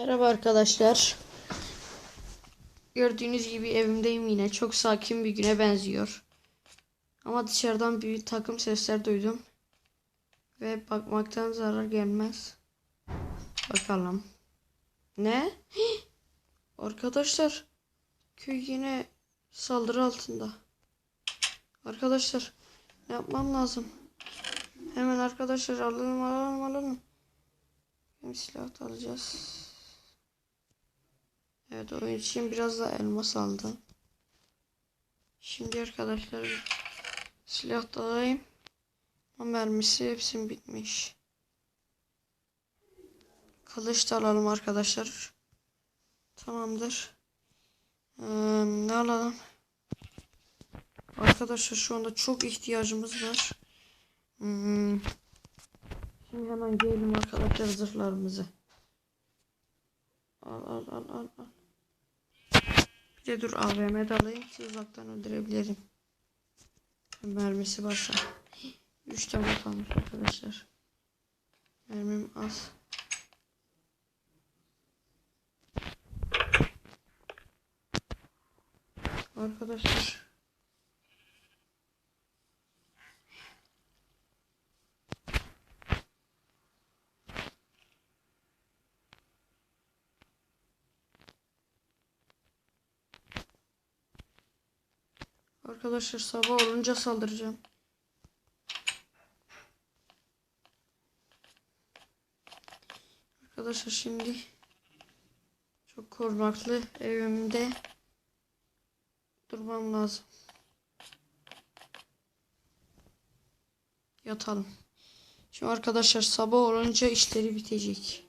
Merhaba arkadaşlar. Gördüğünüz gibi evimdeyim yine. Çok sakin bir güne benziyor. Ama dışarıdan bir takım sesler duydum. Ve bakmaktan zarar gelmez. Bakalım. Ne? Hih! Arkadaşlar. Köy yine saldırı altında. Arkadaşlar. Ne yapmam lazım? Hemen arkadaşlar alalım alalım alalım. Hem silah alacağız. Evet oyun için biraz da elmas aldım. Şimdi arkadaşlar silah da. Ama mermisi hepsinin bitmiş. Kılıç da alalım arkadaşlar. Tamamdır. Ee, ne alalım? Arkadaşlar şu anda çok ihtiyacımız var. Hmm. Şimdi hemen giyelim arkadaşlar zırhlarımızı. Al al al al al. Bir de dur AVM'de alayım ki uzaktan öldürebilirim. Mermisi başla. 3 tane kalmış arkadaşlar. Mermim az. Arkadaşlar. Arkadaşlar sabah olunca saldıracağım. Arkadaşlar şimdi çok korunaklı evimde durmam lazım. Yatalım. Şimdi arkadaşlar sabah olunca işleri bitecek.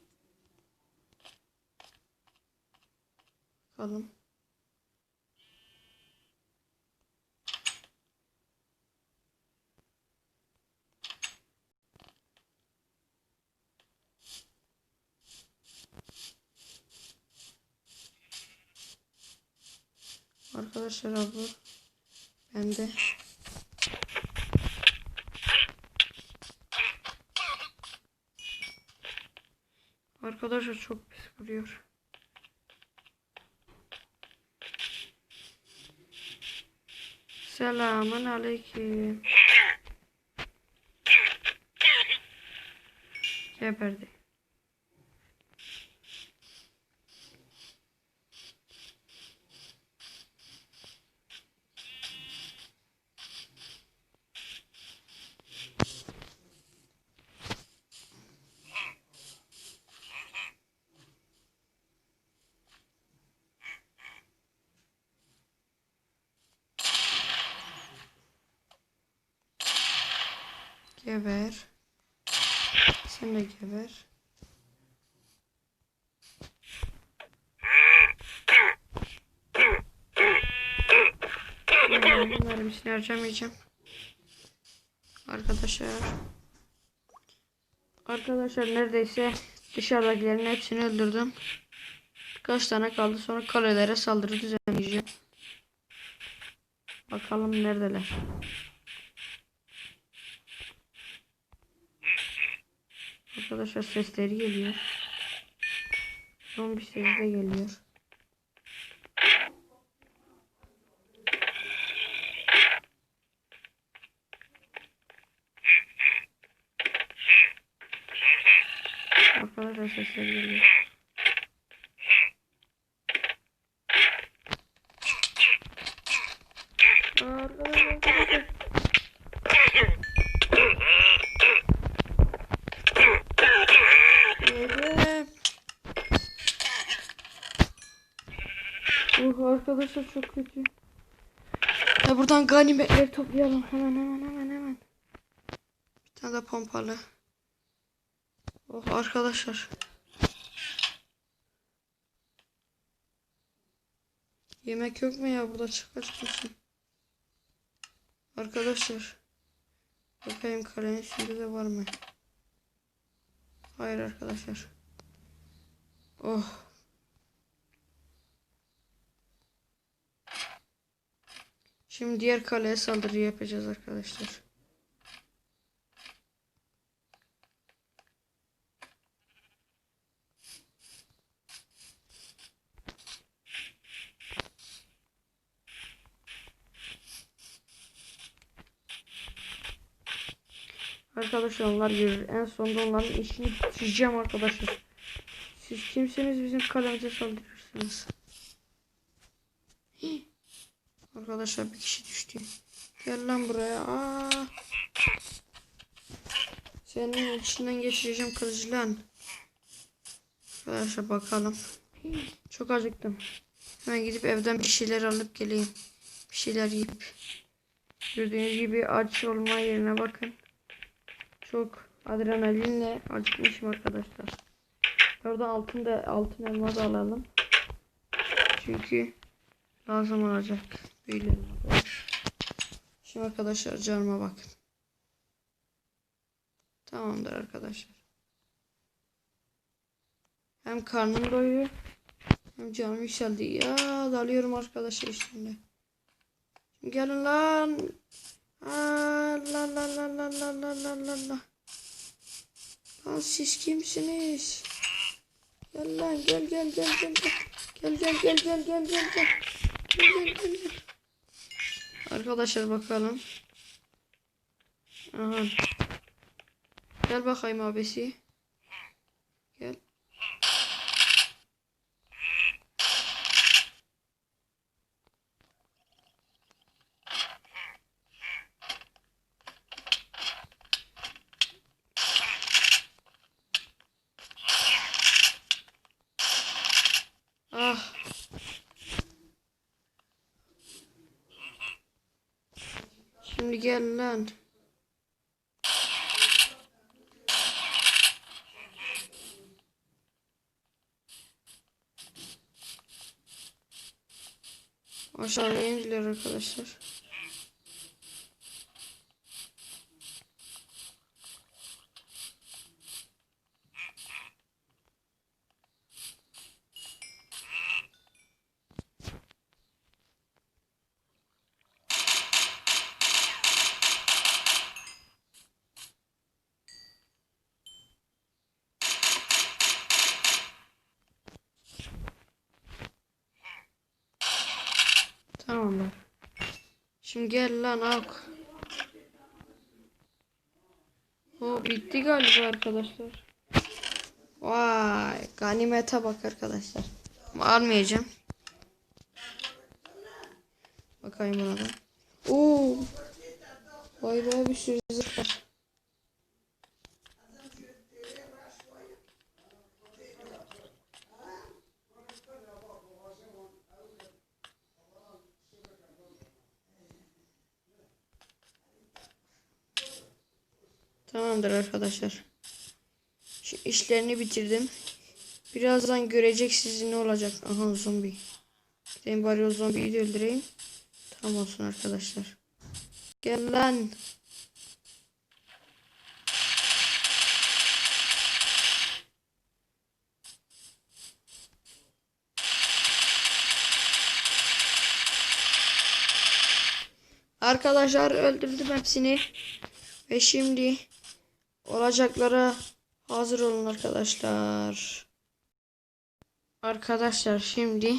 Bakalım. Arkadaşlar abi ben de Arkadaşlar çok pis vuruyor. Selamun aleyküm. Geberdi. Geber. Sen de geber. Bunların mermisini harcamayacağım. Arkadaşlar. Arkadaşlar neredeyse dışarıdakilerin hepsini öldürdüm. Kaç tane kaldı sonra kalelere saldırı düzenleyeceğim. Bakalım neredeler. Arkadaşlar sesleri geliyor. Zombi sesi de geliyor. Arkadaşlar sesleri geliyor. Arkadaşlar çok kötü. Ya buradan ganimetleri toplayalım. Hemen hemen hemen hemen. Bir tane de pompalı. Oh arkadaşlar. Yemek yok mu ya burada çok açmışım. Arkadaşlar. Bakayım kalenin içinde de var mı? Hayır arkadaşlar. Oh. Şimdi diğer kaleye saldırı yapacağız arkadaşlar. Arkadaşlar onlar görür. En sonunda onların işini bitireceğim arkadaşlar. Siz kimseniz bizim kalemize saldırırsınız. Arkadaşlar bir kişi düştü. Gel lan buraya. Aa. Senin içinden geçireceğim kılıcı lan. Arkadaşlar bakalım. Çok acıktım. Hemen gidip evden bir şeyler alıp geleyim. Bir şeyler yiyip. Gördüğünüz gibi aç olma yerine bakın. Çok adrenalinle acıkmışım arkadaşlar. Orada altın da altın elma da alalım. Çünkü lazım olacak. Böyle. Şimdi arkadaşlar canıma bakın. Tamamdır arkadaşlar. Hem karnım doyuyor hem canım yükseldi. Ya dalıyorum arkadaşlar üstünde. Şimdi gelin lan. Aa, la la la la la la la la la. Lan siz kimsiniz? Gel lan gel gel gel gel gel. Gel gel gel gel gel gel Arkadaşlar bakalım. Aha. Gel bakayım abisi. Gel lan. Aşağıya indiler arkadaşlar. Tamamdır. Şimdi gel lan ak. O bitti galiba arkadaşlar. Vay ganimete bak arkadaşlar. Ama almayacağım. Bakayım buna da. Oo. Vay be bir sürü zırh var. Tamamdır arkadaşlar. Şu işlerini bitirdim. Birazdan göreceksiniz ne olacak. Aha zombi. Gideyim bari o zombiyi de öldüreyim. Tamam olsun arkadaşlar. Gel lan. Arkadaşlar öldürdüm hepsini. Ve şimdi olacaklara hazır olun arkadaşlar. Arkadaşlar şimdi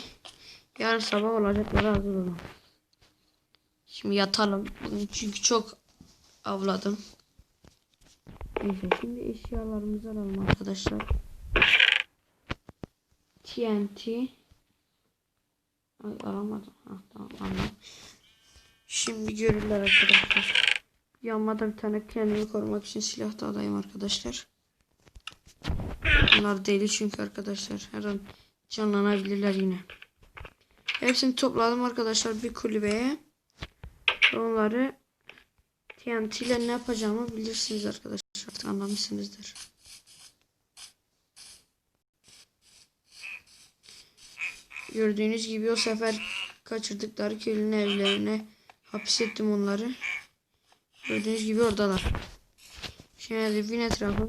yarın sabah olacaklara hazır olun. Şimdi yatalım. Çünkü çok avladım. Neyse şimdi eşyalarımızı alalım arkadaşlar. TNT. Ay alamadım. Ha, tamam anladım. Şimdi görürler arkadaşlar. Yanmada bir tane kendimi korumak için silah da alayım arkadaşlar. Bunlar deli çünkü arkadaşlar. Her an canlanabilirler yine. Hepsini topladım arkadaşlar bir kulübeye. Onları TNT ile ne yapacağımı bilirsiniz arkadaşlar. Anlamışsınızdır. Gördüğünüz gibi o sefer kaçırdıkları köylünün evlerine hapsettim onları. Gördüğünüz gibi oradalar. Şimdi evin etrafı.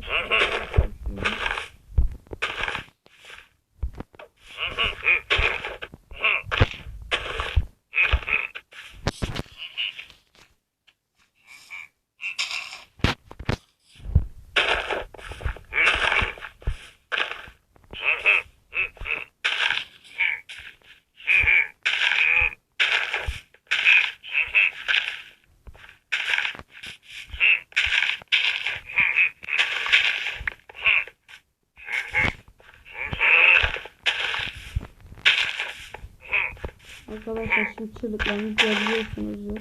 Arkadaşlar şimdi çığlıklarını görüyorsunuzdur.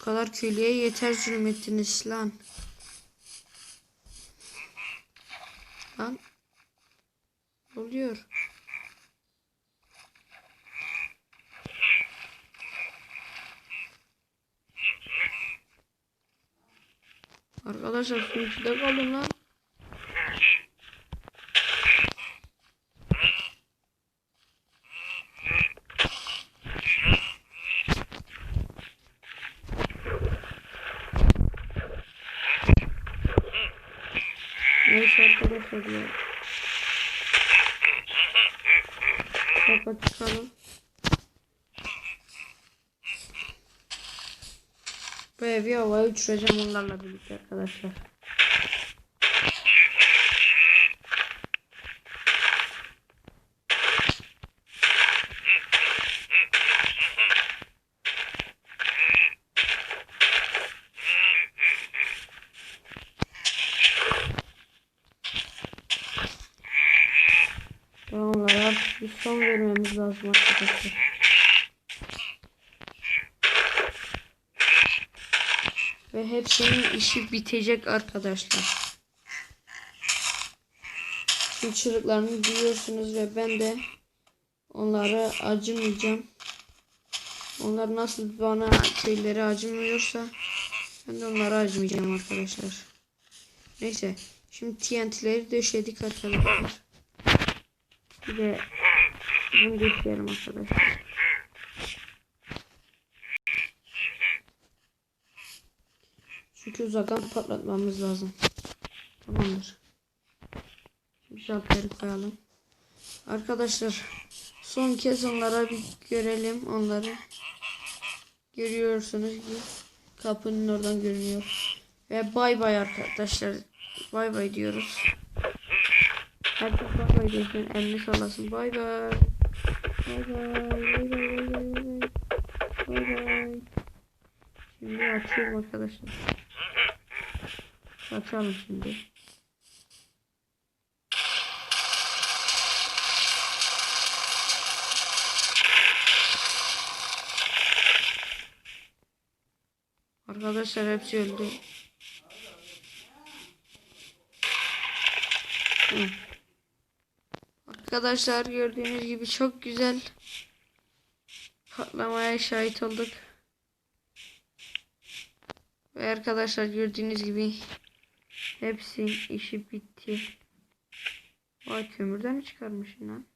Bu kadar köylüye yeter zulüm ettiniz lan. Lan. Oluyor? Arkadaşlar suyun içinde kalın lan. Neyse arkadaşlar ya. Kapat Bu evi havaya uçuracağım onlarla birlikte arkadaşlar. Onlara bir son vermemiz lazım arkadaşlar. Ve hepsinin işi bitecek arkadaşlar. Şimdi çığlıklarını duyuyorsunuz ve ben de onlara acımayacağım. Onlar nasıl bana köyleri acımıyorsa ben de onlara acımayacağım arkadaşlar. Neyse. Şimdi TNT'leri döşedik arkadaşlar. Bir de bunu döşeyelim arkadaşlar. Çünkü uzaktan patlatmamız lazım. Tamamdır. Şimdi şalteri koyalım. Arkadaşlar son kez onlara bir görelim onları. Görüyorsunuz ki kapının oradan görünüyor. Ve bay bay arkadaşlar. Bay bay diyoruz. Herkes bay bay diyorsun. Elini sallasın. Bay. Bay bay. Bay bay bay bay bay. Bay bay. Şimdi açıyorum arkadaşlar. Açalım şimdi. Arkadaşlar hepsi öldü. Arkadaşlar gördüğünüz gibi çok güzel patlamaya şahit olduk. Ve arkadaşlar gördüğünüz gibi hepsi işi bitti. Vay kömürden mi çıkarmışsın lan?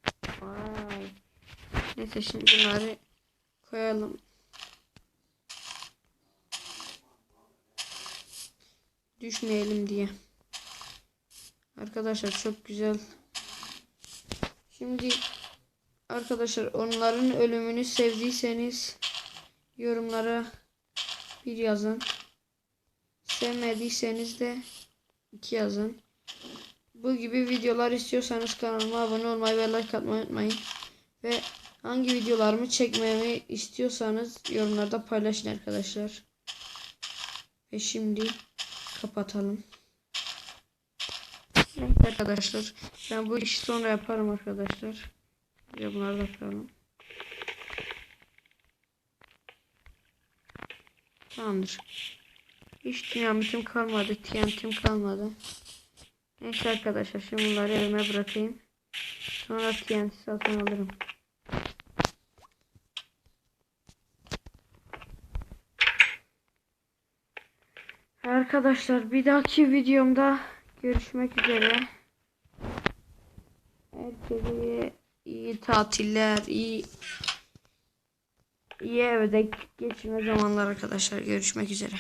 Vay. Neyse şimdi bunları koyalım. Düşmeyelim diye. Arkadaşlar çok güzel. Şimdi arkadaşlar onların ölümünü sevdiyseniz yorumlara bir yazın. Sevmediyseniz de iki yazın. Bu gibi videolar istiyorsanız kanalıma abone olmayı ve like atmayı unutmayın. Ve hangi videolarımı çekmemi istiyorsanız yorumlarda paylaşın arkadaşlar. Ve şimdi kapatalım. Evet arkadaşlar. Ben bu işi sonra yaparım arkadaşlar. Ya bunları da koyalım. Tamamdır. Hiç dinamitim kalmadı. TNT'm kalmadı. Neyse arkadaşlar şimdi bunları elime bırakayım. Sonra TNT satın alırım. Arkadaşlar bir dahaki videomda görüşmek üzere. Herkese iyi tatiller, iyi iyi evde geçirme zamanlar arkadaşlar. Görüşmek üzere.